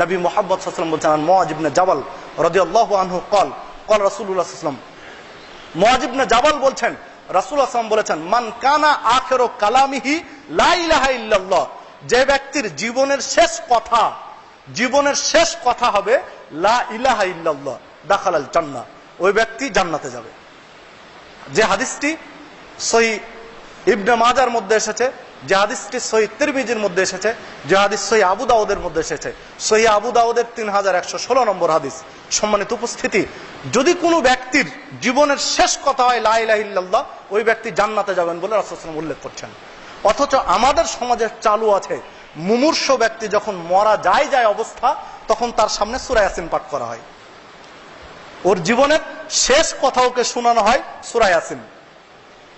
নবী মোহাম্মদ সাল্লাম বলছেন আর মোয়াজিবনে জাবাল রদিয়াল্লাহু আনহু কল কল রাসূলুল্লাহ সাল্লাম মোয়াজিবনে জাবাল বলছেন রাসূল আসলাম বলেছেন, মান কানা আখেরো কালামিহি লা ইলাহা ইল্লাল্লাহ যে ব্যক্তির জীবনের শেষ কথা, জীবনের শেষ কথা হবে, লা ইলাহা ইল্লাল্লাহ দাখালাল জান্নাহ, ওই ব্যক্তি জান্নাতে যাবে। যে হাদিসটি সই ইবনে মাজার মধ্যে এসেছে যে তিরমিজির মধ্যে এসেছে সই আবু দাউদের মধ্যে এসেছে। সই আবু দাউদের তিন হাজার একশো ষোলো নম্বর হাদিস। সম্মানিত উপস্থিতি, যদি কোনো ব্যক্তির জীবনের শেষ কথা হয় ওই ব্যক্তি জান্নাতে যাবেন বলে উল্লেখ করছেন। অথচ আমাদের সমাজে চালু আছে, মুমূর্ষ ব্যক্তি যখন মরা যায় যায় অবস্থা, তখন তার সামনে সুরায়াসিন পাঠ করা হয়। ওর জীবনের শেষ কথা ওকে শোনানো হয় সুরায়াসিন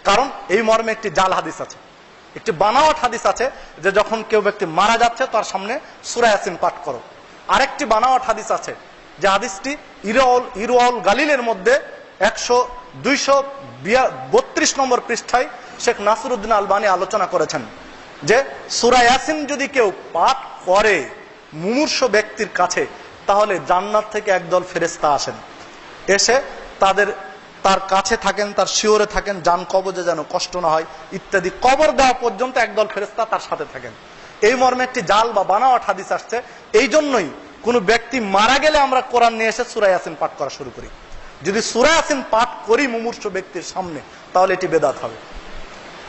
কারণ এই মর্মে একটি জাল হাদিস আছে। একটি বানাওয়াট হাদিস আছে যে যখন কেউ ব্যক্তি মারা যাচ্ছে, তার সামনে সুরায়াসিন পাঠ করো। আরেকটি বানাওয়াট হাদিস আছে যে হাদিসটি ইরাউল ইরুয়াউল গালিলের মধ্যে একশো, দুইশো বত্রিশ নম্বর পৃষ্ঠায় শেখ নাসিরুদ্দিন আলবানি আলোচনা করেছেন যে সুরায়াসিন যদি কেউ পাঠ করে মুমূর্ষ ব্যক্তির কাছে, তাহলে জান্নাত থেকে একদল ফেরেস্তা আসেন। এসে তাদের তার কাছে থাকেন, তার শিওরে থাকেন, যান কবজে যেন কষ্ট না হয়, ইত্যাদি। কবর দেওয়া পর্যন্ত একদল ফেরেস্তা তার সাথে থাকেন। এই মর্মে একটি জাল বা বানাওয়াট হাদিস আসছে। এই জন্যই কোন ব্যক্তি মারা গেলে আমরা কোরআন নিয়ে এসে সুরাই আসিন পাঠ করা শুরু করি। যদি সুরাই আসিন পাঠ করি মুমূর্ষ ব্যক্তির সামনে, তাহলে এটি বেদাত হবে।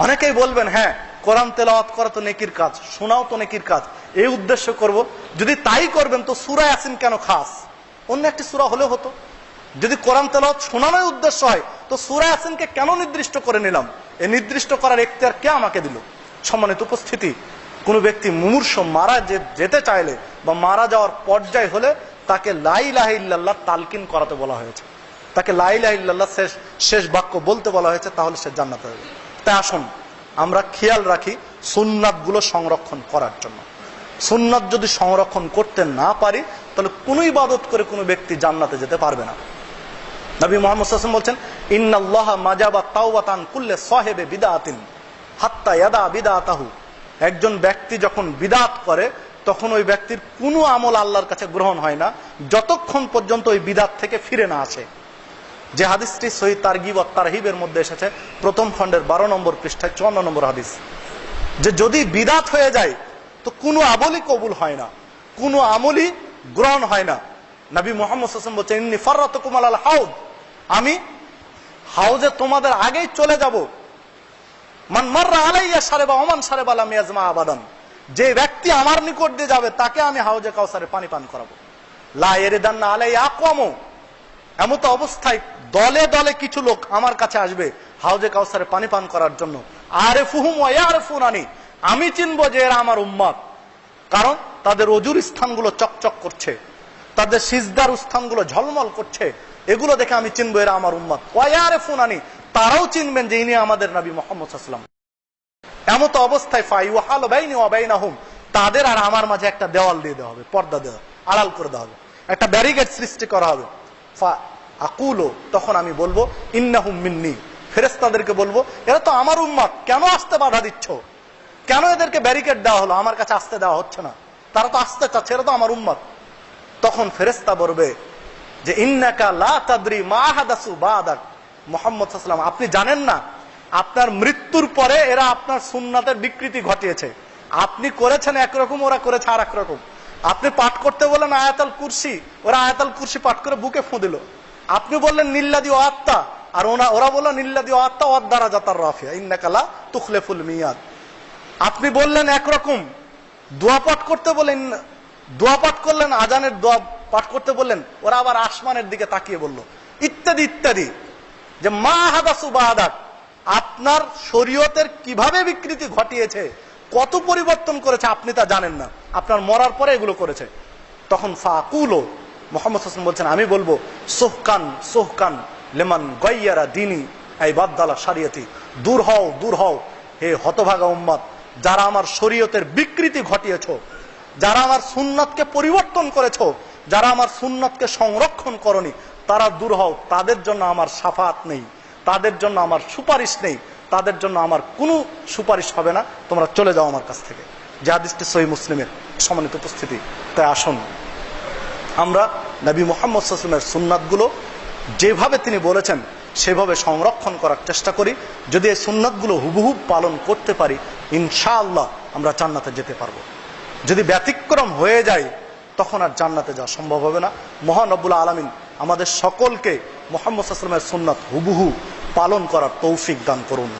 অনেকেই বলবেন হ্যাঁ কোরআন তেলাওয়াত করা তো নেকির কাজ, শোনাও তো নেকির কাজ। এই উদ্দেশ্য করব। যদি তাই করবেন তো সুরায় আসিন কেন খাস? অন্য একটি সুরা হলেও হতো। যদি কোরআন তেলাওয়াত শোনানোর উদ্দেশ্য হয়, তো সুরায় আসিনকে কেন নির্দিষ্ট করে নিলাম? এই নির্দিষ্ট করার এখতিয়ার কে আমাকে দিল? সম্মানিত উপস্থিতি, কোন ব্যক্তি মুমূর্ষ মারা যেতে চাইলে বা মারা যাওয়ার পর্যায় হলে তাকে লাইলাহিল্লাহ তালকিন করাতে বলা হয়েছে। তাকে লাইলাহিল্লাহ শেষ শেষ বাক্য বলতে বলা হয়েছে, তাহলে সে জান্নাতে হবে তাই আসুন, আমরা খেয়াল রাখি সুন্নাতগুলো সংরক্ষণ করার জন্য। সুন্নাত যদি সংরক্ষণ করতে না পারি, তাহলে কোন ইবাদত করে কোনো ব্যক্তি জান্নাতে যেতে পারবে না। নবী মোহাম্মদ হাসান বলছেন, ইন্নাল্লাহ মাজাবা তাওবাতান কুল্লে সাহেবে বিদাতিন হাত্তা ইয়াদা বিদাতাহু। একজন ব্যক্তি যখন বিদাত করে, তখন ওই ব্যক্তির কোনো আমল আল্লাহর কাছে গ্রহণ হয় না, যতক্ষণ পর্যন্ত ওই বিদাত থেকে ফিরে না আসে। যে হাদিসটি সহি তারগিব তারহিবের মধ্যে এসেছে, প্রথম খণ্ডের বারো নম্বর পৃষ্ঠায় চুয়ান্ন নম্বর হাদিস। যে যদি বিদাত হয়ে যায়, তো কোনো আমলই কবুল হয় না, কোনো আমলই গ্রহণ হয় না। নবী মোহাম্মদ হাসান বলছেন, ইন্নি ফররত কুমাল আল হাউদ। আমি? হাউজে তোমাদের আগেই চলে যাব। মান মাররা আলাইয়া সারে বা ওমান সারে বালা মিয়াজমা আবাদান। যে ব্যক্তি আমার নিকট দিয়ে যাবে, তাকে আমি হাউজে কাউসারে পানি পান করাবো। লা এরেদান্না আলাই আকমো এমত অবস্থায় দলে দলে কিছু লোক আমার কাছে আসবে হাউজে কাউসারে পানি পান করার জন্য। আরে ফুহুম আরে ফুনানি আমি চিনবো যে এরা আমার উম্মাদ। কারণ তাদের অজুর স্থানগুলো চকচক করছে। তাদের সিজদার স্থানগুলো ঝলমল করছে। এগুলো দেখে আমি চিনবো এরা আমার উম্মাদ ওয়ারে ফুনানি তারাও চিনবেন যে ইনি আমাদের নবী মোহাম্মদ সাল্লাম এমত অবস্থায় ফাই ওয়াহাল বাইনি ওয়াবাইনা হুম তাদের আর আমার মাঝে একটা দেওয়াল দিয়ে দেওয়া হবে, পর্দা দেওয়া আড়াল করে দেওয়া হবে, একটা ব্যারিকেড সৃষ্টি করা হবে। আকুলো, তখন আমি বলব, ইন্নাহুম মিন্নি ফেরেস্তাদেরকে বলব, এরা তো আমার উম্মাদ কেন আসতে বাধা দিচ্ছ? কেন এদেরকে ব্যারিকেড দেওয়া হলো? আমার কাছে আসতে দেওয়া হচ্ছে না। তারা তো আসতে চাচ্ছে, এরা তো আমার উম্মাদ তখন ফেরেস্তা বলবে যে ইন্নাকা লা তাদরি মা হাদাসু বাদাক। মোহাম্মদ সাল্লাম আপনি জানেন না, আপনার মৃত্যুর পরে এরা আপনার সুন্নাতের বিকৃতি ঘটিয়েছে। আপনি করেছেন একরকম, ওরা করেছে আর একরকম আপনি পাঠ করতে বললেন আয়াতাল কুরসি, ওরা আয়াতাল কুরসি পাঠ করে বুকে ফু দিল। আপনি বললেন নিল্লাদি ও আত্মা, আর ওনা, ওরা বলল নিল্লাদি ও আত্মা ওয়াদ্দারা জাতার রাফিয়া ইন্নাকালা তুখলেফুল মিয়াদ। আপনি বললেন একরকম, দোয়া পাঠ করতে বলেন, দোয়া পাঠ করলেন, আজানের দোয়া পাঠ করতে বললেন, ওরা আবার আসমানের দিকে তাকিয়ে বলল, ইত্যাদি ইত্যাদি। যে মা হাদাসু বাহাদাক আপনার শরীয়তের কীভাবে বিকৃতি ঘটিয়েছে, কত পরিবর্তন করেছে আপনি তা জানেন না। আপনার মরার পরে এগুলো করেছে। তখন ফাকুলো, মোহাম্মদ হাসান বলছেন, আমি বলব, সোহকান সোহকান, লেমান গইয়ারা দিনী এই বাদ্দালা সারিয়াতি দূর হও দূর হও, হে হতভাগা উম্মাদ যারা আমার শরীয়তের বিকৃতি ঘটিয়েছ, যারা আমার সুন্নাতকে পরিবর্তন করেছ যারা আমার সুন্নতকে সংরক্ষণ করনি, তারা দূর হও, তাদের জন্য আমার সাফাত নেই, তাদের জন্য আমার সুপারিশ নেই, তাদের জন্য আমার কোনো সুপারিশ হবে না। তোমরা চলে যাও আমার কাছ থেকে। যে হাদিসটি সহি মুসলিমের সম্মানিত উপস্থিতি। তাই আসুন, আমরা নবী মোহাম্মদ সাল্লামের সুন্নাতগুলো যেভাবে তিনি বলেছেন, সেভাবে সংরক্ষণ করার চেষ্টা করি। যদি এই সুন্নাতগুলো হুবহু পালন করতে পারি, ইনশাআল্লাহ আমরা জান্নাতে যেতে পারব। যদি ব্যতিক্রম হয়ে যায় তখন আর জান্নাতে যাওয়া সম্ভব হবে না। মহানবুল আলমিন আমাদের সকলকে মোহাম্মদ আসলামের সুন্নাত হুবহু পালন করার তৌফিক দান করুন।